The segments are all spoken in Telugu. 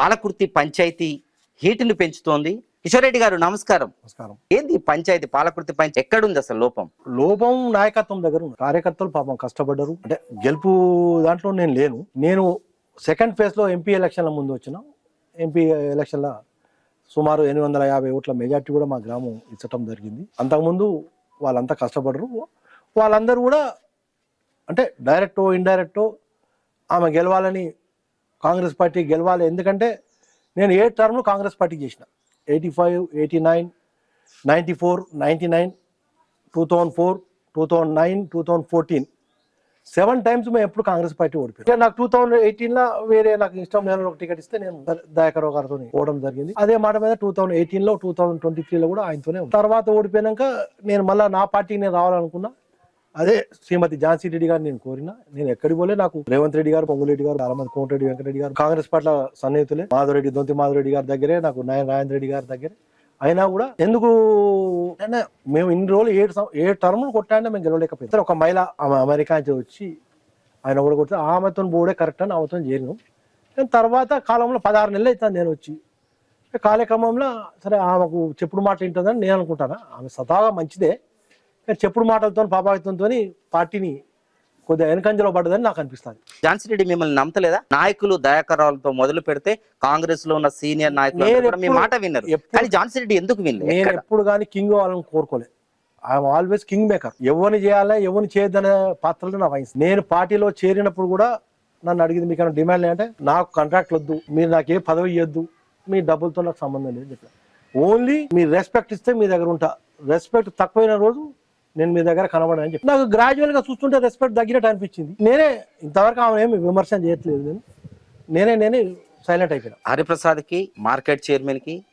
పాలకుర్తి పంచాయతీ హీటుని పెంచుతోంది. కిషోర్ రెడ్డి గారు నమస్కారం. నమస్కారం. ఏంది పంచాయతీ పాలకుర్తి పంచాయతీ ఎక్కడుంది అసలు లోపం? లోపం నాయకత్వం దగ్గర ఉంది కార్యకర్తలు పాపం కష్టపడ్డారు. అంటే గెలుపు దాంట్లో నేను లేను. నేను సెకండ్ ఫేజ్లో ఎంపీ ఎలక్షన్ల ముందు వచ్చిన. ఎంపీ ఎలక్షన్ల సుమారు ఎనిమిది వందల యాభై ఓట్ల మెజార్టీ కూడా మా గ్రామం ఇచ్చటం జరిగింది. అంతకుముందు వాళ్ళంతా కష్టపడరు వాళ్ళందరూ కూడా అంటే డైరెక్టో ఇండైరెక్టో ఆమె గెలవాలని కాంగ్రెస్ పార్టీ గెలవాలి. ఎందుకంటే నేను ఏ టర్మ్ కాంగ్రెస్ పార్టీ చేసిన. Eighty five eighty nine ninety four ninety nine two thousand four two thousand nine two thousand fourteen. Seven times మేము ఎప్పుడు కాంగ్రెస్ పార్టీ ఓడిపోయాం నాకు టూ థౌజండ్ ఎయిటీన్లో వేరే నాకు ఇష్టం లేని ఒక టికెట్ ఇస్తే నేను దయాకరావు గారితో ఓడడం జరిగింది. అదే మాట మీద టూ థౌసండ్ ఎయిటీన్లో టూ థౌజండ్ ట్వంటీ త్రీలో కూడా ఆయనతోనే తర్వాత ఓడిపోయాక నేను మళ్ళీ నా పార్టీకి నేను రావాలనుకున్నా. అదే శ్రీమతి ఝాన్సీ రెడ్డి గారు నేను కోరిన. నేను ఎక్కడికి పోలే నాకు రేవంత్ రెడ్డి గారు పొంగులెడ్డి గారు చాలా మంది కోమటిరెడ్డి వెంకటరెడ్డి గారు కాంగ్రెస్ పట్ల సన్నిహితులే. మాధవరెడ్డి దొంతి మాధవరెడ్డి గారి దగ్గరే నాకు నాయన రాజేంద్ర రెడ్డి గారి దగ్గరే. అయినా కూడా ఎందుకు అంటే మేము ఇన్ని రోజులు ఏడు ఏడు టర్ములు కొట్టాంటే మేము గెలవలేకపోయింది ఒక మహిళ ఆమె అమెరికా నుంచి వచ్చి ఆయన కూడా కొడితే ఆమెతో బోడే కరెక్ట్ అని ఆమెతో చేరినాం. కానీ తర్వాత కాలంలో పదహారు నెలలు అవుతుంది నేను వచ్చి. కాలక్రమంలో సరే ఆమెకు చెప్పుడు మాట వింటుందని నేను అనుకుంటాను? ఆమె సదాగా మంచిదే. చెప్పుడు మాటలతో పాపాయితంతో పార్టీని కొద్దిగా వెనకంజలో పడ్డదని నాకు అనిపిస్తుంది. ఝాన్సీ రెడ్డి మిమ్మల్ని నమ్మతలేదా? నాయకులు దయాకరాలతో మొదలు పెడితే కాంగ్రెస్లో ఉన్న సీనియర్ నాయకులు మీ మాట విన్నారు. కానీ ఝాన్సీ రెడ్డి ఎందుకు వినలేదు నేను? ఎప్పుడు కానీ కింగ్ అవ్వాలని కోరుకోలే. I'm always kingmaker. ఎవరిని చేయాలి ఎవరిని చేయొద్దనే పాత్రలు నా వయసు. నేను పార్టీలో చేరినప్పుడు కూడా నన్ను అడిగింది మీకు ఏమైనా డిమాండ్ అంటే నాకు కాంట్రాక్ట్ వద్దు మీరు నాకు ఏ పదవి ఇవ్వద్దు మీ డబ్బులతో నాకు సంబంధం లేదు చెప్పాను. ఓన్లీ మీ రెస్పెక్ట్ ఇస్తే మీ దగ్గర ఉంటా. రెస్పెక్ట్ తక్కువైన రోజు నేను మీ దగ్గర కనబడని చెప్పి. నాకు గ్రాడ్యువల్గా చూస్తుంటే రెస్పెక్ట్ తగ్గినట్టు అనిపించింది. నేనే ఇంతవరకు ఆమె ఏమి విమర్శన చేయట్లేదు నేను. నేనే నేనే సైలెంట్ అయిపోయినా. హరిప్రసాద్కి మార్కెట్ చైర్మన్కి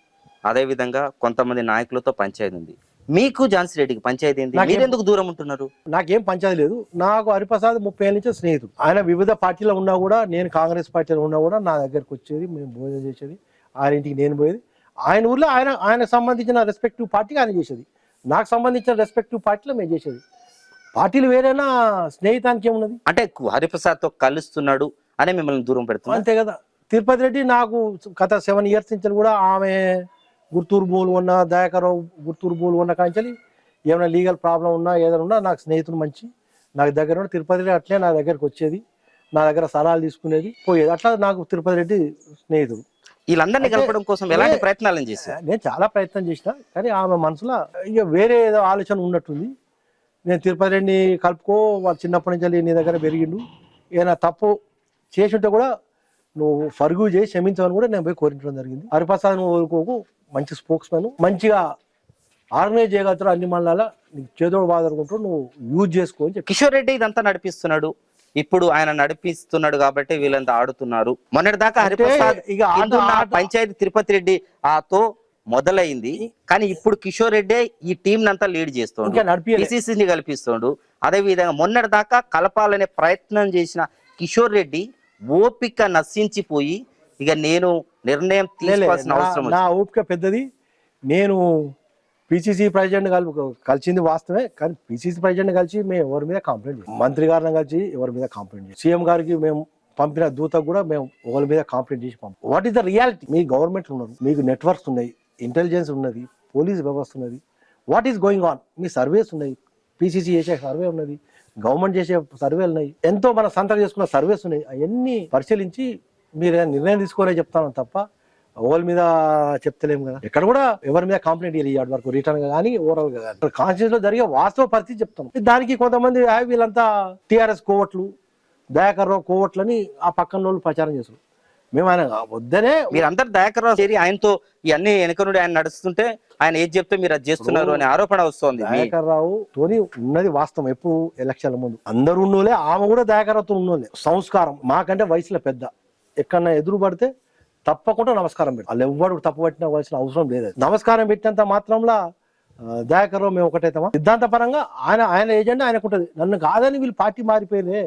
అదే విధంగా కొంతమంది నాయకులతో పంచాయతీ ఉంది. మీకు ఝాన్సీ రెడ్డికి పంచాయతీ ఏంది? నాకేం- మీరు ఎందుకు దూరం ఉంటున్నారు? నాకేం పంచాయతీ లేదు. నాకు హరిప్రసాద్ ముప్పై ఏళ్ళ నుంచి స్నేహితుడు. ఆయన వివిధ పార్టీలో ఉన్నా కూడా నేను కాంగ్రెస్ పార్టీలో ఉన్నా కూడా నా దగ్గరకు వచ్చేది మేము భోజనం చేసేది. ఆయన ఇంటికి నేను పోయేది. ఆయన ఊర్లో ఆయన ఆయనకు సంబంధించిన రెస్పెక్టివ్ పార్టీకి ఆయన చేసేది. నాకు సంబంధించిన రెస్పెక్టివ్ పార్టీలో మేము చేసేది. పార్టీలు వేరేనా స్నేహితానికి ఏమున్నది? అంటే హరిప్రసాద్తో కలుస్తున్నాడు అని మిమ్మల్ని దూరం పెడుతున్నారు అంతే కదా. తిరుపతి రెడ్డి నాకు గత సెవెన్ ఇయర్స్ నుంచి కూడా ఆమె గుర్తూరు భూములు ఉన్న దయాకరావు గుర్తూరు భూములు ఉన్న కాంచెలి ఏమైనా లీగల్ ప్రాబ్లం ఉన్నా ఏదైనా ఉన్నా నాకు స్నేహితుడు మంచి. నాకు దగ్గర ఉన్న తిరుపతి రెడ్డి అట్లే నా దగ్గరకు వచ్చేది. నా దగ్గర సలహాలు తీసుకునేది పోయేది. అట్లా నాకు తిరుపతి రెడ్డి స్నేహితుడు. వీళ్ళందరినీ కలపడం కోసం ఎలాంటి ప్రయత్నాలను చేశారు? నేను చాలా ప్రయత్నం చేసిన కానీ ఆమె మనసులో ఇక వేరే ఏదో ఆలోచన ఉన్నట్టుంది. నేను తిరుపతి రెడ్డిని కలుపుకో వాడు చిన్నప్పటి నుంచి వెళ్ళి నీ దగ్గర పెరిగిండు. ఏదైనా తప్పు చేసి ఉంటే కూడా నువ్వు ఫర్గు చేసి క్షమించమని కూడా నేను పోయి కోరించడం జరిగింది. హరిప్రసాద్ నువ్వు ఊరుకోకు మంచి స్పోక్స్ మ్యాన్ మంచిగా ఆర్గనైజ్ చేయగలుగుతారు అన్ని మండలాల. నీకు చేదోడు బాధనుకుంటూ నువ్వు యూజ్ చేసుకో అని కిషోర్ రెడ్డి ఇదంతా నడిపిస్తున్నాడు. ఇప్పుడు ఆయన నడిపిస్తున్నాడు కాబట్టి వీళ్ళంతా ఆడుతున్నారు. మొన్నటి దాకా హరిప్రసాద్ పంచాయతీ తిరుపతి రెడ్డి ఆతో మొదలైంది. కానీ ఇప్పుడు కిషోర్ రెడ్డి ఈ టీం అంతా లీడ్ చేస్తుండు. పిసిసిని కల్పిస్తుండు. అదే విధంగా మొన్నటి దాకా కలపాలనే ప్రయత్నం చేసిన కిషోర్ రెడ్డి ఓపిక నశించిపోయి ఇక నేను నిర్ణయం తీసుకోవాల్సిన అవసరం నా. ఓపిక పెద్దది. నేను పిసిసి ప్రెసిడెంట్ కలి కలిసింది వాస్తవమే కానీ పిసిసి ప్రెసిడెంట్ కలిసి మేము ఎవరి మీద కంప్లైంట్ చేయం. మంత్రి గారిని కలిసి ఎవరి మీద కంప్లైంట్ చేయం. సీఎం గారికి మేము పంపిన దూతకు కూడా మేము ఒకరి మీద కంప్లైంట్ చేసి పంపం. వాట్ ఈస్ ద రియాలిటీ మీ గవర్నమెంట్ ఉన్నారు మీకు నెట్వర్క్స్ ఉన్నాయి ఇంటెలిజెన్స్ ఉన్నది పోలీస్ వ్యవస్థ ఉన్నది. వాట్ ఈస్ గోయింగ్ ఆన్ మీ సర్వేస్ ఉన్నాయి పిసిసి చేసే సర్వే ఉన్నది గవర్నమెంట్ చేసే సర్వేలు ఉన్నాయి. ఎంతో మన సంతకం చేసుకున్న సర్వేస్ ఉన్నాయి. అవన్నీ పరిశీలించి మీరు ఏదైనా నిర్ణయం తీసుకోలే చెప్తాను తప్ప ఓవర్ మీద చెప్తలేము కదా. ఇక్కడ కూడా ఎవరి మీద కంప్లైంట్ ఇవ్వాలి వరకు రిటర్న్గా కానీ ఓవరాల్గా కానీ. లో జరిగే వాస్తవ పరిస్థితి చెప్తాం. దానికి కొంతమంది "ఆ, వీళ్ళంతా టిఆర్ఎస్ కోవట్లు దయాకర్ రావు కోవట్లని ఆ పక్కన వాళ్ళు ప్రచారం చేస్తారు మేము ఆయన వద్దనే మీరందరు దయాకర్రావు చేరి ఆయనతో ఇవన్నీ వెనక నుండి ఆయన నడుస్తుంటే ఆయన ఏది చెప్తే మీరు అది చేస్తున్నారు అనే ఆరోపణ వస్తోంది. దయాకర్ రావు తోని ఉన్నది వాస్తవం ఎప్పుడు ఎలక్షన్ల ముందు. అందరు ఉన్నోలే ఆమె కూడా దయాకర్ రావుతో ఉన్నోలే సంస్కారం మాకంటే వయసులో పెద్ద. ఎక్కడన్నా ఎదురు పడితే తప్పకుండా నమస్కారం పెట్టి వాళ్ళు ఎవ్వడు తప్పు పట్టినవలసిన అవసరం లేదు. నమస్కారం పెట్టినంత మాత్రంలో ఆ, దయాకర్ రావు మేము ఒకటైతామా? సిద్ధాంతపరంగా ఆయన ఆయన ఏజెండా ఆయనకు ఉంటుంది నన్ను కాదని వీళ్ళు పార్టీ మారిపోయిలే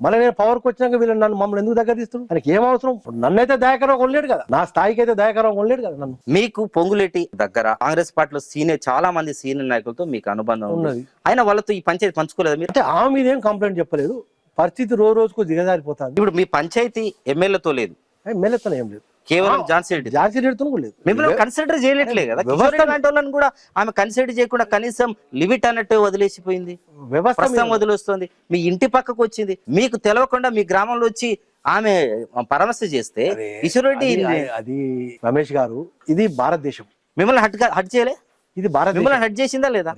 మళ్ళీ నేను పవర్కి వచ్చినాక వీళ్ళు నన్ను మమ్మల్ని ఎందుకు దగ్గర తీస్తున్నారు? ఆయనకి ఏం అవసరం? నన్నైతే దయాకరావు కొనలేడు కదా. నా స్థాయికి అయితే దయాకరావు కొనలేడు కదా నన్ను. మీకు పొంగులేటి దగ్గర కాంగ్రెస్ పార్టీలో సీనియర్ చాలా మంది సీనియర్ నాయకులతో మీకు అనుబంధం ఉన్నది. ఆయన వాళ్ళతో ఈ పంచాయతీ పంచుకోలేదు మీరు? అంటే ఆమె మీద ఏం కంప్లైంట్ చెప్పలేదు. పరిస్థితి రోజు రోజుకు దిగజారిపోతుంది. ఇప్పుడు మీ పంచాయతీ ఎమ్మెల్యేతో లేదు. మెల్లెత్తన ఏం లేదు. కేవలం ఝాన్సీ రెడ్డి ఝాన్సీ రెడ్డితో కూడా లేదు మిమ్మల్ని కన్సిడర్ చేయలేట్లే కదా. వ్యవస్థ- కిషోర్ రెడ్డి లాంటి వాళ్ళని కూడా ఆమె కన్సిడర్ చేయకుండా కనీసం లిమిట్ అన్నట్టు వదిలేసిపోయింది. వ్యవస్థ వదిలేస్తుంది. మీ ఇంటి పక్కకు వచ్చింది. మీకు తెలవకుండా మీ గ్రామంలో వచ్చి ఆమె పరామర్శ చేస్తే కిషోర్ రెడ్డి అది- రమేష్ గారు ఇది భారతదేశం. మిమ్మల్ని హట్ హట్ చేయలే? ఇది భారతదేశం. మిమ్మల్ని హట్ చేసిందా లేదా?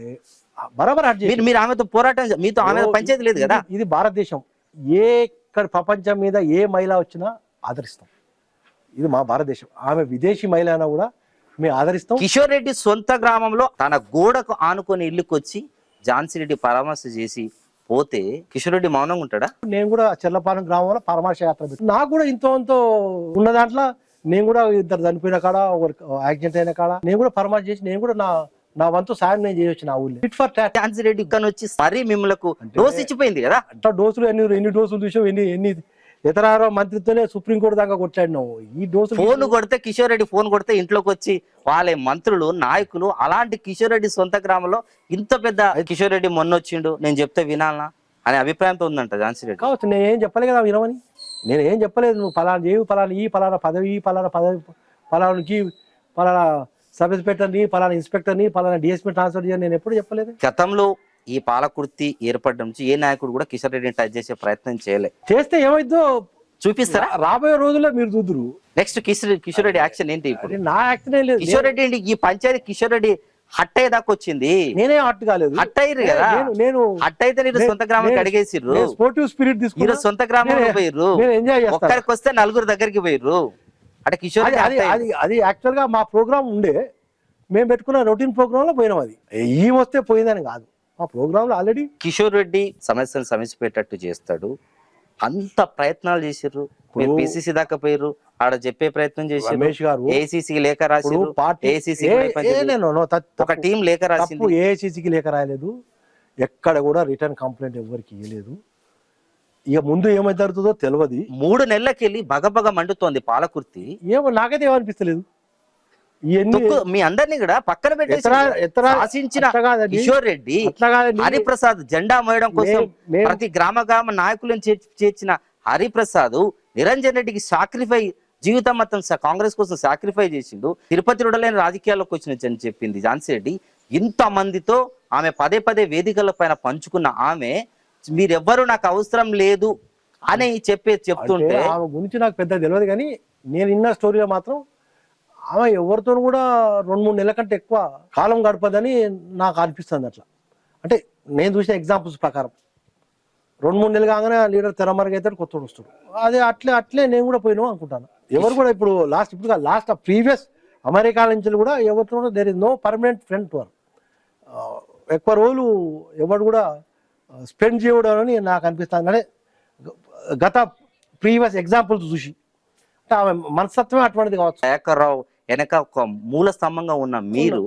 బరాబర్ హట్ చేసి- మీరు ఆమెతో పోరాటం మీతో ఆమె పంచాయతీ లేదు కదా? ఇది- ఇది భారతదేశం. ఏ ఇక్కడ ప్రపంచం మీద ఏ మహిళ వచ్చినా ఆదరిస్తాం. ఇది మా భారతదేశం. ఆమె విదేశీ మహిళ అయినా కూడా మేము ఆదరిస్తాం. కిషోర్ రెడ్డి సొంత గ్రామంలో తన గోడకు ఆనుకొని ఇల్లుకొచ్చి ఝాన్సీ రెడ్డి పరామర్శ చేసి పోతే కిషోర్ రెడ్డి మౌనంగా ఉంటాడా? నేను కూడా చెల్లపాలెం గ్రామంలో పరమార్శ యాత్ర నాకు కూడా ఇంతో ఉన్న దాంట్లో నేను కూడా ఇద్దరు చనిపోయిన కాడ ఒకరు యాక్సిడెంట్ అయిన కాడ నేను కూడా పరమార్శ చేసి నేను కూడా నా నా వంతు సాయం నేను చేయొచ్చు నా ఊళ్ళో. ఫిట్ ఫర్ ఝాన్సీ రెడ్డి ఇక్కడ వచ్చి మరీ మిమ్మలకు డోస్ ఇచ్చిపోయింది కదా? అట్లా డోసులు ఎన్ని ఎన్ని డోసులు చూసావు ఎన్ని ఎన్ని ఇతర మంత్రితోనే సుప్రీంకోర్టు దాకా కొట్లాడినావు ఈ డోసులు ఫోన్ కొడితే కిషోర్ రెడ్డి ఫోన్ కొడితే ఇంట్లోకి వచ్చి వాళ్ళ మంత్రులు నాయకులు అలాంటి కిషోర్ రెడ్డి సొంత గ్రామంలో ఇంత పెద్ద కిషోర్ రెడ్డి మొన్న వచ్చిండు నేను చెప్తే వినాలనా? అనే అభిప్రాయంతో ఉందంట ఝాన్సీ రెడ్డి. కావచ్చు నేను ఏం చెప్పలే కదా వినమని? నేను ఏం చెప్పలేదు నువ్వు పలానా చేయు పలానా ఈ పలానా పదవి ఈ పలానా పదవి పలానాకి పలానా సబ్ ఇన్స్పెక్టర్ని పలానా ఇన్స్పెక్టర్ని పలానా డిఎస్పీ ట్రాన్స్ఫర్ చేయని నేను ఎప్పుడు చెప్పలేదు? గతంలో ఈ పాలకుర్తి ఏర్పడడం నుంచి ఏ నాయకుడు కూడా కిషోర్ రెడ్డిని టచ్ చేసే ప్రయత్నం చేయలే. చేస్తే ఏమైందో చూపిస్తారా? రాబోయే రోజుల్లో మీరు చూదురు. నెక్స్ట్ కిషోర్ కిషోర్ రెడ్డి యాక్షన్ ఏంటి ఇప్పుడు? నా యాక్సిడెంట్ లేదు. కిషోర్ రెడ్డి ఏంటి? ఈ పంచాయతీ కిషోర్ రెడ్డి హట్ అయ్యేదాకా వచ్చింది. నేనే హట్ కాలేదు. హట్ అయ్యారు కదా? నేను హట్ అయితే నేను సొంత గ్రామానికి అడిగేసిర్రు. స్పోర్టివ్ స్పిరిట్ మీరు తీసుకున్నా. సొంత గ్రామంలో పోయిర్రు. ఒక్కరికి వస్తే నలుగురు దగ్గరికి పోయిర్రు. అంటే కిషోర్ అది రెడ్డి అది యాక్చువల్గా మా ప్రోగ్రామ్ ఉండే. మేము పెట్టుకున్న రొటీన్ ప్రోగ్రామ్లో పోయినాం అది. ఈ వస్తే పోయిందని కాదు. మా ప్రోగ్రామ్లో ఆల్రెడీ కిషోర్ రెడ్డి సమస్యను సమస్యపెట్టట్టు చేస్తాడు. అంత ప్రయత్నాలు చేసిర్రు. ఇప్పుడు- పిసిసి దాకా పోయిర్రు. ఆడ చెప్పే ప్రయత్నం చేసిర్రు. రమేష్ గారు ఏసీసీ లేఖ పార్టీ ఏసీసీ ఒక టీం లేఖ రాసింది. ఏఐసిసికి లేఖ రాయలేదు. ఎక్కడ కూడా రిటర్న్ కంప్లైంట్ ఎవరికి ఇవ్వలేదు ఇక ముందు ఏమైతే జరుగుతుందో తెలియదు మూడు నెలలకెళ్ళి బగబగ మండుతోంది పాలకుర్తి. ఏమో నాకైతే ఏమనిపిస్తలేదు. మీ అందరినీ కూడా పక్కన పెట్టేసి ఎత్తరా- ఎత్తరా- శాసించిన అట్లా కాదండి. కిషోర్ రెడ్డి. హరిప్రసాద్ జెండా మోయడం కోసం ప్రతి గ్రామ గ్రామ నాయకులను చేర్చి- చేర్చిన హరిప్రసాద్ నిరంజన్ రెడ్డికి సాక్రిఫై జీవితం మొత్తం కాంగ్రెస్ కోసం సాక్రిఫై చేసిండు తిరుపతి రుడలేని రాజకీయాల్లోకి వచ్చిన అని చెప్పింది ఝాన్సీ రెడ్డి ఇంత మందితో ఆమె పదే పదే వేదికల పైన పంచుకున్న ఆమె మీరెవ్వరు నాకు అవసరం లేదు అని చెప్పే చెప్తుంటే ఆమె గురించి నాకు పెద్ద తెలియదు కానీ నేను విన్న స్టోరీలో మాత్రం ఆమె ఎవరితో కూడా రెండు మూడు నెలల కంటే ఎక్కువ కాలం గడపదని నాకు అనిపిస్తుంది అట్లా. అంటే నేను చూసిన ఎగ్జాంపుల్స్ ప్రకారం. రెండు మూడు నెలలు కాగానే లీడర్ తెరమరగైతే అవుతాడు కొత్తడు వస్తాడు. అదే అట్లే అట్లే నేను కూడా పోయినాం అనుకుంటాను. ఎవరు కూడా ఇప్పుడు లాస్ట్ ఇప్పుడు లాస్ట్ ప్రీవియస్ అమెరికా నుంచి కూడా ఎవరితో కూడా there is no permanent friend to ఎక్కువ రోజులు ఎవరు కూడా స్పెండ్ చేయడం అని నాకు అనిపిస్తుంది. అంటే గత ప్రీవియస్ ఎగ్జాంపుల్స్ చూసి. అంటే ఆమె మనస్తత్వమే అటువంటిది కావచ్చు. దయాకర్రావు వెనక ఒక మూల స్తంభంగా ఉన్న మీరు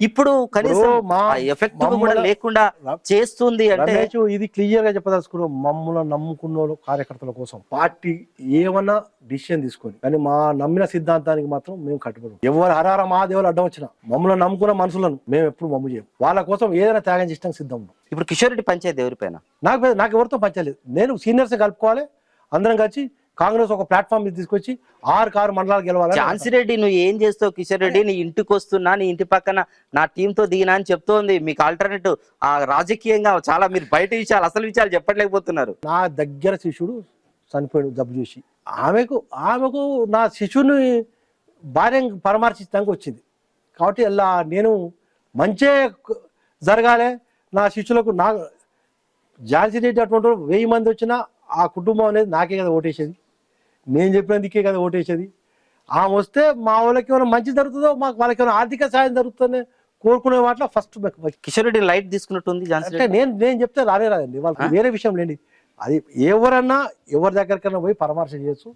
ఇప్పుడు కనీసం మా- ఎఫెక్ట్ కూడా లేకుండా చేస్తుంది అంటే ఇది క్లియర్గా చెప్పదలుచుకున్నాం మమ్మల్ని నమ్ముకున్న కార్యకర్తల కోసం. పార్టీ ఏమన్నా డిసిషన్ తీసుకొని కానీ మా నమ్మిన సిద్ధాంతానికి మాత్రం మేము కట్టుబడి. ఎవరు హరార మహాదేవులు అడ్డం వచ్చినా మమ్మల్ని నమ్ముకున్న మనుషులను మేము ఎప్పుడు మమ్ము చేయం వాళ్ళ కోసం ఏదైనా త్యాగం చేయడానికి సిద్ధం ఇప్పుడు కిషోర్ రెడ్డి పంచాయతీ ఎవరిపైన? నాకు నాకు ఎవరితో పంచలేదు నేను సీనియర్స్ కలుపుకోవాలి అందరం కలిసి కాంగ్రెస్ ఒక ప్లాట్ఫామ్ మీద తీసుకొచ్చి ఆరు కారు మండలాలు గెలవాలి ఝాన్సీ రెడ్డి నువ్వు ఏం చేస్తావు? కిషోర్ రెడ్డి నీ ఇంటికి వస్తున్నా నీ ఇంటి పక్కన నా టీంతో దిగినా అని చెప్తోంది. మీకు ఆల్టర్నేటివ్ ఆ రాజకీయంగా చాలా మీరు బయట విషయాలు అసలు విషయాలు చెప్పట్లేకపోతున్నారు. నా దగ్గర శిష్యుడు చనిపోయాడు జబ్బు చేసి. ఆమెకు ఆమెకు నా శిష్యుని భార్య పరామర్శించడానికి వచ్చింది. కాబట్టి అలా నేను మంచే జరగాలి. నా శిష్యులకు నా ఝాన్సీ రెడ్డి అటువంటి వెయ్యి మంది వచ్చినా ఆ కుటుంబం అనేది నాకే కదా ఓటేసేది. నేను చెప్పినందుకే కదా ఓటేసేది. ఆమె వస్తే మా వాళ్ళకి ఏమైనా మంచి జరుగుతుందో మాకు వాళ్ళకి ఏమైనా ఆర్థిక సాయం జరుగుతుందని కోరుకునే వాటిలో ఫస్ట్ కిషోర్ రెడ్డి లైట్ తీసుకున్నట్టుంది అంటే నేను నేను చెప్తే రానే రాదండి. వాళ్ళకి వేరే విషయం లేండి. అది ఎవరన్నా ఎవరి దగ్గరికైనా పోయి పరామర్శ చేయొచ్చు.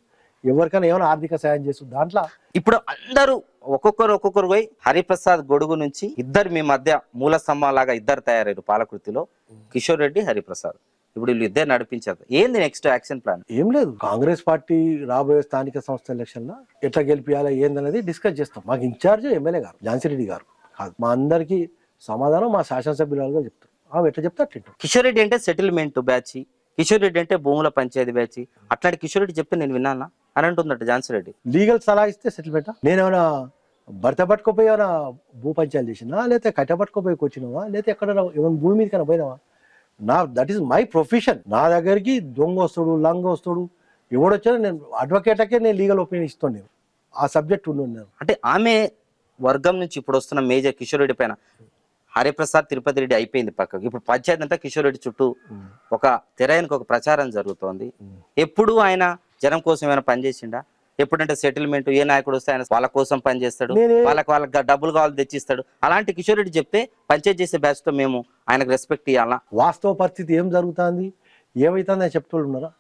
ఎవరికైనా ఏమైనా ఆర్థిక సాయం చేయొచ్చు. దాంట్లో ఇప్పుడు అందరూ ఒక్కొక్కరు ఒక్కొక్కరు పోయి హరిప్రసాద్ గొడుగు నుంచి ఇద్దరు మీ మధ్య మూల స్తంభం లాగా ఇద్దరు తయారయ్యారు పాలకృతిలో. కిషోర్ రెడ్డి హరిప్రసాద్. ఇప్పుడు వీళ్ళు ఇద్దరు నడిపించారు. ఏంది నెక్స్ట్ యాక్షన్ ప్లాన్ ఏం లేదు. కాంగ్రెస్ పార్టీ రాబోయే స్థానిక సంస్థ ఎలక్షన్లో ఎట్లా గెలిపియాలా ఏందనేది డిస్కస్ చేస్తాం. మాకు ఇన్ఛార్జ్ ఎమ్మెల్యే గారు ఝాన్సీ రెడ్డి గారు. మా అందరికీ సమాధానం మా శాసనసభ్యులుగా చెప్తారు. ఆమె ఎట్లా చెప్తే అట్లా. కిషోర్ రెడ్డి అంటే సెటిల్మెంట్ బ్యాచ్ కిషోర్ రెడ్డి అంటే భూముల పంచాయతీ బ్యాచ్ అట్లాంటి కిషోర్ రెడ్డి చెప్తే నేను విన్నానా? అని అంటుందట ఝాన్సీ రెడ్డి. లీగల్ సలహా ఇస్తే సెటిల్మెంటా నేనేమైనా భర్త పట్టుకుపోయి ఏమైనా భూ పంచాయలు చేసినా లేకపోతే కట్ట పట్టుకుపోయి వచ్చినావా లేకపోతే ఎక్కడ ఏమైనా భూమి మీద కన్నా పోయినావా? నా దట్ ఈస్ మై ప్రొఫెషన్ నా దగ్గరికి దొంగ వస్తాడు లంగ వస్తాడు. ఎవడొచ్చినా నేను అడ్వకేట్కే నేను లీగల్ ఒపీనియన్ ఇస్తాను నేను. ఆ సబ్జెక్ట్ ఉండి అంటే ఆమె వర్గం నుంచి ఇప్పుడు వస్తున్న మేజర్ కిషోర్ రెడ్డి పైన హరిప్రసాద్ తిరుపతి రెడ్డి అయిపోయింది పక్కకు. ఇప్పుడు పంచాయతీ అంతా కిషోర్ రెడ్డి చుట్టూ ఒక తెరాయనికి ఒక ప్రచారం జరుగుతోంది. ఎప్పుడు ఆయన జనం కోసం ఏమైనా పనిచేసిండా ఎప్పుడంటే సెటిల్మెంట్ ఏ నాయకుడు వస్తే ఆయన వాళ్ళ కోసం పనిచేస్తాడు వాళ్ళకి వాళ్ళకి డబ్బులు కావాలి తెచ్చిస్తాడు. అలాంటి కిషోర్ రెడ్డి చెప్తే పంచాయతీ చేసే బ్యాచ్తో మేము ఆయనకు రెస్పెక్ట్ ఇవ్వాలా వాస్తవ పరిస్థితి ఏం జరుగుతుంది? ఏమవుతుందని చెప్తూ ఉన్నారా?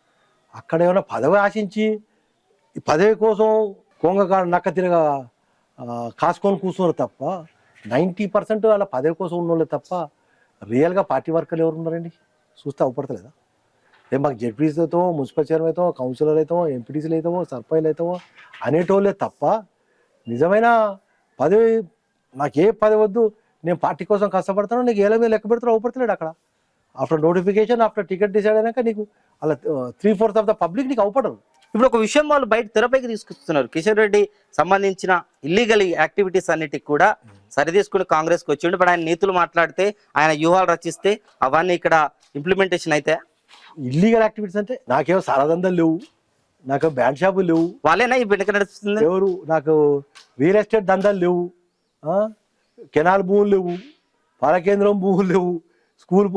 అక్కడ ఏమైనా పదవి ఆశించి పదవి కోసం కొంగ నక్క తిరగ కాసుకొని కూర్చున్నారు తప్ప నైంటీ పర్సెంట్ వాళ్ళ పదవి కోసం ఉన్నోళ్ళే తప్ప రియల్గా పార్టీ వర్కర్లు ఎవరు ఉన్నారండి? చూస్తే అవపడతలేదా? మాకు జడ్పీస్ అవుతామో మున్సిపల్ చైర్మన్ అవుతామో కౌన్సిలర్ అవుతామో ఎంపీటీసీలు అవుతామో సర్పంచ్లు అవుతామో అనేటోళ్ళే తప్ప నిజమైన పదవి నాకు ఏ పదవి వద్దు. నేను పార్టీ కోసం కష్టపడతాను నీకు ఏళ్ళ మీద లెక్క పెడతాను అవపడతలేడు అక్కడ. After notification after ticket decide అయినాక నీకు అలా three fourth of the public నీకు అవపడరు. ఇప్పుడు ఒక విషయం వాళ్ళు బయట తెరపైకి తీసుకొస్తున్నారు. కిషన్ రెడ్డి సంబంధించిన ఇల్లీగల్ యాక్టివిటీస్ అన్నిటికి కూడా సరిదీసుకుని కాంగ్రెస్కి వచ్చిండు ఇప్పుడు ఆయన నీతులు మాట్లాడితే ఆయన వ్యూహాలు రచిస్తే అవన్నీ ఇక్కడ ఇంప్లిమెంటేషన్ అయితే ఇల్లీగల్ యాక్టివిటీస్ అంటే నాకేమో సారాదందాలు లేవు నాకు బ్యాండ్ షాపులు లేవు. వాళ్ళేనా ఈ వెనక నడుస్తుంది ఎవరు? నాకు రియల్ ఎస్టేట్ దందాలు లేవు? కెనాల్ భూములు లేవు పాలకేంద్రం భూములు లేవు స్కూల్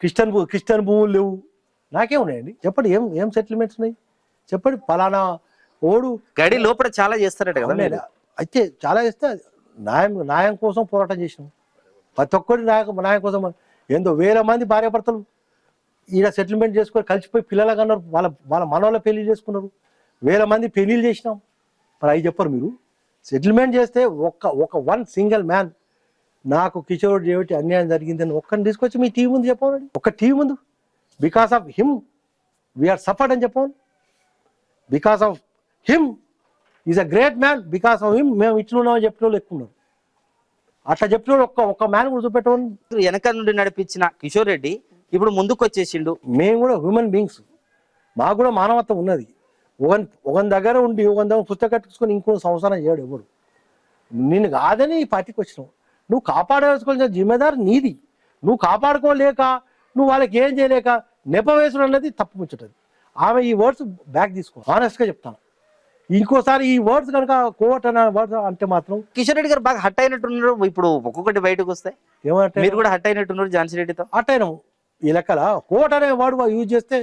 క్రిస్టియన్ క్రిస్టియన్ భూములు లేవు. నాకే ఉన్నాయండి? చెప్పండి ఏం ఏం సెటిల్మెంట్స్ ఉన్నాయి? చెప్పండి పలానా ఓడు గడి లోపల చాలా చేస్తారట కదా. అయితే చాలా చేస్తే న్యాయం న్యాయం కోసం పోరాటం చేసినాం. ప్రతి ఒక్కరి న్యాయం న్యాయం కోసం. ఏందో వేల మంది భార్యాభర్తలు ఈడ సెటిల్మెంట్ చేసుకొని కలిసిపోయి పిల్లలకు అన్నారు వాళ్ళ వాళ్ళ మనవాళ్ళ పెళ్ళి చేసుకున్నారు. వేల మంది పెళ్ళిళ్ళు చేసినాం. మరి అవి చెప్పరు మీరు. సెటిల్మెంట్ చేస్తే ఒక్క ఒక వన్ సింగిల్ మ్యాన్ నాకు కిషోర్ చేయబట్టి అన్యాయం జరిగిందని ఒక్కరిని తీసుకొచ్చి మీ టీం ముందు చెప్పండి ఒక టీం ముందు. Because of him we are suffered అని చెప్పండి because of him is a great man because of him మేము ఇట్లున్నామని చెప్పిన వాళ్ళు ఎక్కువ ఉన్నారు. అట్లా చెప్పిన ఒక్క ఒక్క మ్యాన్ కూడా వెనక నుండి నడిపించిన కిషోర్ రెడ్డి ఇప్పుడు ముందుకు వచ్చేసిండు మేము కూడా హ్యూమన్ బీయింగ్స్ మాకు కూడా మానవత్వం ఉన్నది. ఒక ఒక దగ్గర ఉండి ఒక దగ్గర పుస్తకం కట్టుకొని ఇంకో సంవత్సరం చేయడు ఎవడు. నిన్ను కాదని ఈ పార్టీకి వచ్చినావు. నువ్వు కాపాడవేసుకోవాల్సిన జిమ్మేదారు నీది. నువ్వు కాపాడుకోలేక నువ్వు వాళ్ళకి ఏం చేయలేక నెప వేసుడు అన్నది తప్పు ముచ్చటది. ఆమె ఈ వర్డ్స్ బ్యాక్ తీసుకో. ఆనెస్ట్గా చెప్తాను. ఇంకోసారి ఈ వర్డ్స్ కనుక కోవట్ అనే వర్డ్స్ అంటే మాత్రం కిషోర్ రెడ్డి గారు బాగా హట్ అయినట్టున్నారు. ఇప్పుడు ఒక్కొక్కటి బయటకు వస్తాయి ఏమంటే మీరు కూడా హట్ అయినట్టున్నారు ఝాన్సీ రెడ్డితో? అట్టయినాము ఈ లెక్కల కోట్ అనే వర్డ్ యూజ్ చేస్తే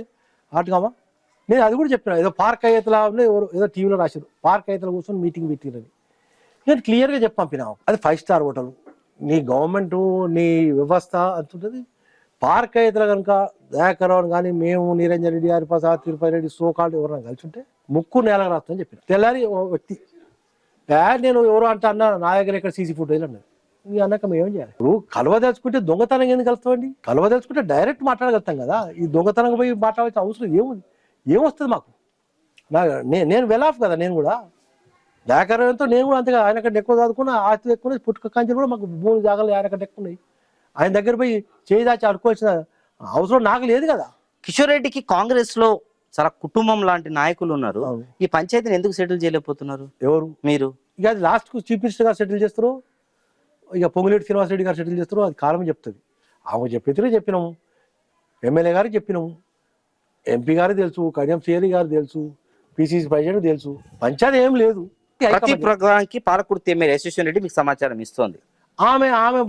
అటుగామా నేను అది కూడా చెప్పిన. ఏదో పార్క్ అయ్యేతలా ఉంది ఎవరు ఏదో టీవీలో రాశారు. పార్క్ అయ్యేతల కూర్చొని మీటింగ్ పెట్టిరని నేను క్లియర్గా చెప్పి పంపినా అది ఫైవ్ స్టార్ హోటల్ నీ గవర్నమెంట్ నీ వ్యవస్థ అంటుంటుంది పార్క్ అయ్యేతల కనుక దయాకరావు కానీ మేము నిరంజన్ రెడ్డి హరిప్రసాద్ తిరుపతి రెడ్డి సోకాళ్ళు ఎవరైనా కలిసి ఉంటే ముక్కు నేల రాస్తుందని చెప్పిన. తెల్లారి ఓ వ్యక్తి నేను ఎవరు అంటే అన్న నా దగ్గర ఇక్కడ సీసీ ఫుటేజ్ అన్నది ఈ అన్నాక మేము ఏం చేయాలి? ఇప్పుడు కలవదలుచుకుంటే దొంగతనం ఎందుకు కలుస్తామండి కలవదలుచుకుంటే డైరెక్ట్ మాట్లాడగలుగుతాం కదా. ఈ దొంగతనం పోయి మాట్లాడాల్సిన అవసరం ఏముంది? ఏమొస్తుంది మాకు? నా నేను వెల్ ఆఫ్ కదా నేను కూడా. దాకరంతో నేను కూడా అంతగా. ఆయన కంటే ఎక్కువ చదువుకున్నా ఆస్తి ఎక్కువ పుట్టుక కంచెలు కూడా మాకు భూమి జాగాలు ఆయన కంటే ఎక్కువ ఉన్నాయి. ఆయన దగ్గర పోయి చేయి దాచి అడుకోవాల్సిన అవసరం నాకు లేదు కదా. కిషోర్ రెడ్డికి కాంగ్రెస్లో చాలా కుటుంబం లాంటి నాయకులు ఉన్నారు. ఈ పంచాయతీని ఎందుకు సెటిల్ చేయలేకపోతున్నారు? ఎవరు? మీరు? ఇక అది లాస్ట్కు చీఫ్ మినిస్టర్ గారు సెటిల్ చేస్తారు. ఇక పొంగులేటి శ్రీనివాసరెడ్డి గారు సెటిల్ చేస్తారు అది కాలం చెప్తుంది. ఆమె చెప్పితే చెప్పినాము. ఎమ్మెల్యే గారికి చెప్పినాము. ఎంపీ గారికి తెలుసు కడియం సిఆర్ఈ గారు తెలుసు పిసిసి ప్రెసిడెంట్ తెలుసు. పంచాయతీ ఏం లేదు. ప్రతి ప్రోగ్రాంకి పాలకుర్తి ఎమ్మెల్యే యశస్వి రెడ్డి మీకు సమాచారం ఇస్తోంది. ఆమె ఆమె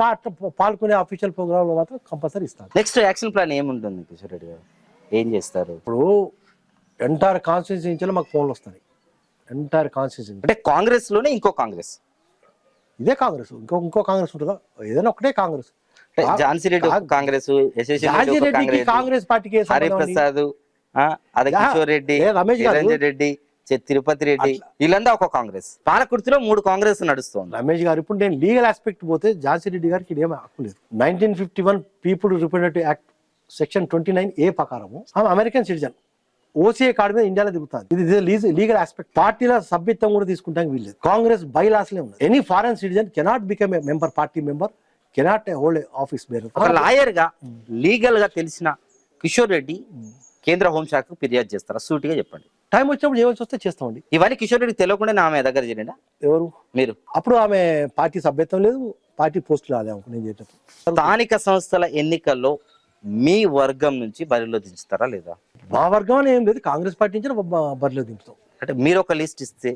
పాల్గొనే అఫీషియల్ ప్రోగ్రామ్లో మాత్రం కంపల్సరీ ఇస్తారు నెక్స్ట్ యాక్షన్ ప్లాన్ ఏముంటుంది కిషోర్ రెడ్డి గారు? ఏం చేస్తారు? ఇప్పుడు ఎంటైర్ కాన్స్టిట్యూన్సీ నుంచి మాకు ఫోన్లు వస్తాయి ఎంటైర్ కాన్స్టిట్యూన్సీ అంటే కాంగ్రెస్లోనే ఇంకో కాంగ్రెస్. ఇదే కాంగ్రెస్. ఇంకో ఇంకో కాంగ్రెస్ ఉంటుందా? ఏదైనా ఒకటే కాంగ్రెస్. ఝాన్సీ రెడ్డి కాంగ్రెస్ రెడ్డికి కాంగ్రెస్ పార్టీకి? హరిప్రసాద్ అదే కిషోర్ రెడ్డి రమేష్ రెడ్డి తిరుపతి రెడ్డి వీళ్ళంతా ఒక కాంగ్రెస్. పాలకుర్తిలో మూడు కాంగ్రెస్ నడుస్తోంది. రమేష్ గారు ఇప్పుడు నేను లీగల్ ఆస్పెక్ట్ పోతే ఝాన్సీ రెడ్డి గారికి ఇదేమీ హక్కు లేదు. Nineteen fifty one people representative act section twenty nine A ప్రకారము ఆమె అమెరికన్ సిటిజన్. ఓసీఏ కార్డు మీద ఇండియాలో దిగుతుంది ఇది లీగల్ ఆస్పెక్ట్. పార్టీల సభ్యత్వం కూడా తీసుకుంటానికి వీల్లేదు కాంగ్రెస్ బైలాస్లే ఉంది any foreign citizen cannot become a member party member cannot hold office bearer ఒక లాయర్గా లీగల్గా తెలిసిన కిషోర్ రెడ్డి కేంద్ర హోంశాఖకు ఫిర్యాదు చేస్తారా? సూటిగా చెప్పండి. టైం వచ్చినప్పుడు చేయవలసి వస్తే చేస్తామండి. ఇవన్నీ కిషోర్ రెడ్డికి తెలియకుండా ఆమె దగ్గర చేయండి ఎవరు? మీరు. అప్పుడు ఆమె పార్టీ సభ్యత్వం లేదు పార్టీ పోస్ట్ రాలేము నేను చేసేటప్పుడు. స్థానిక సంస్థల ఎన్నికల్లో మీ వర్గం నుంచి బరిలో దించుతారా లేదా? మా వర్గం అని ఏం లేదు. కాంగ్రెస్ పార్టీ నుంచి బరిలో దింపుతాం అంటే మీరు ఒక లిస్ట్ ఇస్తే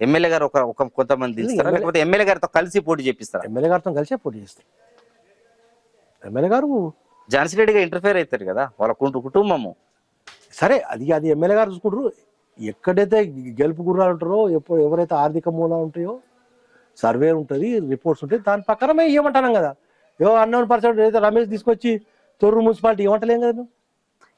ఎమ్మెల్యే గారు ఒక ఒక కొంతమంది దించుతారా ఎమ్మెల్యే- లేకపోతే ఎమ్మెల్యే గారితో కలిసి పోటీ చేపిస్తారా? ఎమ్మెల్యే గారితో కలిసే పోటీ చేస్తాం. ఎమ్మెల్యే గారు ఝాన్సీ రెడ్డిగా ఇంటర్ఫేర్ అవుతారు కదా వాళ్ళ కుంటు- కుటుంబము. సరే అది అది ఎమ్మెల్యే గారు చూసుకుంటారు. ఎక్కడైతే గెలుపు గుర్రాలు ఉంటారో ఎప్పుడు ఎవరైతే ఆర్థిక మూలాలు ఉంటాయో సర్వే ఉంటుంది రిపోర్ట్స్ ఉంటాయి. దాని ప్రకారమే ఇవ్వమంటాను కదా. ఏవో అన్నోన్ పర్సెంట్ అయితే రమేష్ తీసుకొచ్చి తొర్రు మున్సిపాలిటీ ఇవ్వటలేం కదా మేము.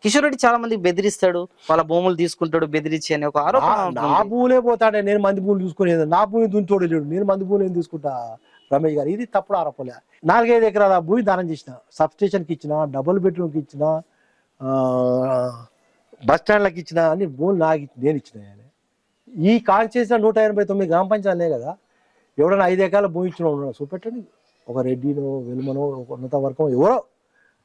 కిషోర్ రెడ్డి చాలా మంది బెదిరిస్తాడు వాళ్ళ భూములు తీసుకుంటాడు బెదిరించి అనే ఒక ఆరోపణ నా-. భూములే పోతాడే నేను మంది భూములు చూసుకునేది నా భూమి దుంతోడు లేడు నేను మంది భూములు ఏం తీసుకుంటా రమేష్ గారు ఇది తప్పుడు ఆరోపణలే నాలుగైదు ఎకరాల భూమి దానం చేసిన సబ్ స్టేషన్కి ఇచ్చిన డబుల్ బెడ్రూమ్కి ఇచ్చిన బస్ స్టాండ్లకు ఇచ్చిన అన్ని భూములు నాకు నేను ఇచ్చిన. ఈ కాన్స్టిట్యూషన్ నూట ఎనభై తొమ్మిది గ్రామ పంచాయతీలే కదా ఎవడన్నా ఐదు ఎకరాల భూమి ఇచ్చిన? చూపెట్టండి ఒక రెడ్డినో వెలుమనో ఒక ఉన్నత వర్గం ఎవరో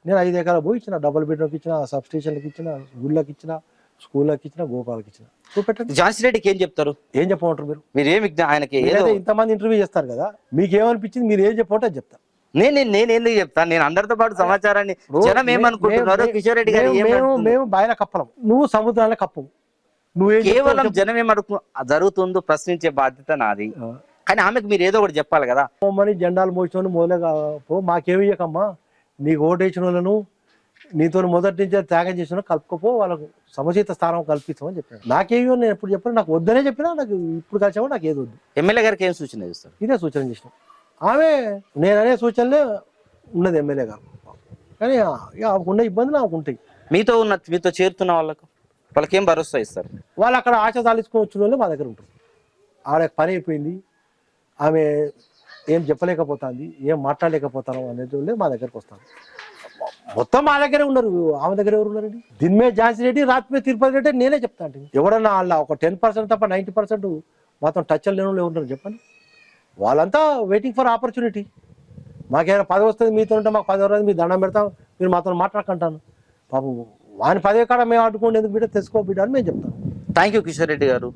నేను ఐదు ఎకరాల భూమి ఇచ్చిన డబుల్ బెడ్రూమ్కి ఇచ్చిన సబ్ స్టేషన్కి ఇచ్చిన గుళ్ళకి ఇచ్చిన స్కూళ్ళకి ఇచ్చిన గోపాలకి ఇచ్చిన. చూపెట్టండి. ఝాన్సీ రెడ్డికి ఏం చెప్తారు? ఏం చెప్పమంటారు మీరు? మీరు ఏమి ఆయనకి ఇంతమంది ఇంటర్వ్యూ చేస్తారు కదా మీకు ఏమనిపించింది మీరు ఏం చెప్పమంటే అది చెప్తా. నేను నేను- ఎందుకు చెప్తాను నేను అందరితో పాటు సమాచారాన్ని జనం ఏమనుకుంటున్నారు కిషోర్ రెడ్డి గారు మేము- బయట కప్పలం. నువ్వు సముద్రాల కప్పం. నువ్వేం కేవలం జనం ఏమడుకు జరుగుతుందో ప్రశ్నించే బాధ్యత నాది. కానీ ఆమెకు మీరు ఏదో ఒకటి చెప్పాలి కదా. పోమని జెండాలు మోసిన మొదలుగా పో మాకేమి ఇయ్యకమ్మా. నీకు ఓటేసిన వాళ్ళను నీతో మొదటి నుంచే త్యాగం చేసిన కలుపుకోపో వాళ్ళకు సముచిత స్థానం కల్పిస్తామని చెప్పాను నాకేమో నేను ఎప్పుడు చెప్పినా నాకు వద్దనే చెప్పినా నాకు ఇప్పుడు కలిసామో నాకు ఏది వద్దు. ఎమ్మెల్యే గారికి ఏం సూచన చేస్తారు? ఇదే సూచన చేసిన. ఆమె నేను అనే సూచనలే ఉన్నది ఎమ్మెల్యే గారు. కానీ ఆమెకున్న ఇబ్బందులు ఆమెకు ఉంటాయి మీతో ఉన్న మీతో చేరుతున్న వాళ్ళకు వాళ్ళకి ఏం భరోసా ఇస్తారు? వాళ్ళు అక్కడ ఆశ సాధించుకొని వచ్చిన వాళ్ళు మా దగ్గర ఉంటారు. ఆడ పని అయిపోయింది. ఆమె ఏం చెప్పలేకపోతుంది ఏం మాట్లాడలేకపోతాను అనేది వాళ్ళే మా దగ్గరకు వస్తారు. మొత్తం మా దగ్గరే ఉన్నారు. ఆమె దగ్గర ఎవరు ఉన్నారండి? దిన్మే ఝాన్సీ రెడ్డి రాత్రి తిరుపతి రెడ్డి నేనే చెప్తాను అంటే ఎవడన్నా వాళ్ళ ఒక టెన్ పర్సెంట్ తప్ప నైంటీ పర్సెంట్ మాత్రం టచ్ లేని ఎవరు ఉన్నారు చెప్పండి. వాళ్ళంతా వెయిటింగ్ ఫర్ ఆపర్చునిటీ మాకేమైనా పదవి వస్తుంది మీతో ఉంటే మాకు పదవి రాదు మీ దండం పెడతాం మీరు మాతో మాట్లాడుకుంటాను. పాపం వాని పదవి కాడ మేము అడ్డుకోండి ఎందుకు బిడ్డ? తెచ్చుకో బిడ్డ అని మేము చెప్తాం. థ్యాంక్ యూ కిషోర్ రెడ్డి గారు.